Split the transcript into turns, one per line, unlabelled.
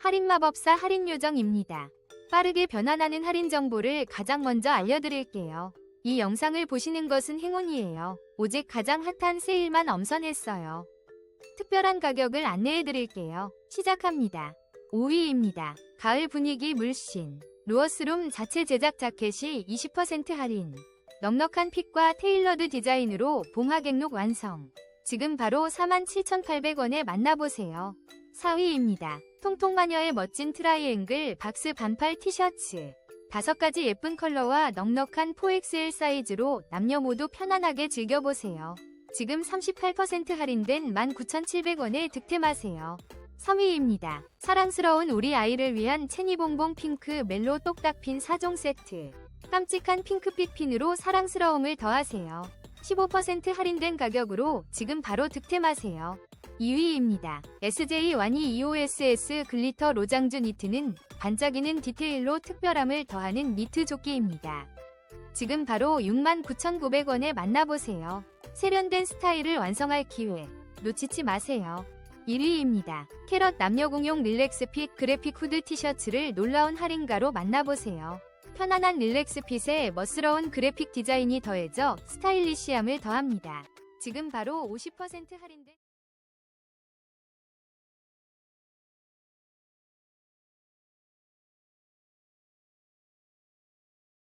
할인 마법사 할인 요정입니다. 빠르게 변환하는 할인 정보를 가장 먼저 알려드릴게요. 이 영상을 보시는 것은 행운이에요. 오직 가장 핫한 세일만 엄선했어요. 특별한 가격을 안내해드릴게요. 시작합니다. 5위입니다. 가을 분위기 물씬. 루어스룸 자체 제작 자켓이 20% 할인. 넉넉한 핏과 테일러드 디자인으로 봉화객룩 완성. 지금 바로 47,800원에 만나보세요. 4위입니다. 통통마녀의 멋진 트라이앵글 박스 반팔 티셔츠. 다섯 가지 예쁜 컬러와 넉넉한 4XL 사이즈로 남녀 모두 편안하게 즐겨보세요. 지금 38% 할인된 19,700원에 득템하세요. 3위입니다. 사랑스러운 우리 아이를 위한 체니봉봉 핑크 멜로 똑딱핀 4종 세트. 깜찍한 핑크빛 핀으로 사랑스러움을 더하세요. 15% 할인된 가격으로 지금 바로 득템하세요. 2위입니다. SJ 와니 EOSS 글리터 로장주 니트는 반짝이는 디테일로 특별함을 더하는 니트 조끼입니다. 지금 바로 69,900원에 만나보세요. 세련된 스타일을 완성할 기회 놓치지 마세요. 1위입니다. 캐럿 남녀공용 릴렉스 핏 그래픽 후드 티셔츠를 놀라운 할인가로 만나보세요. 편안한 릴렉스 핏에 멋스러운 그래픽 디자인이 더해져 스타일리시함을 더합니다. 지금 바로 50% 할인된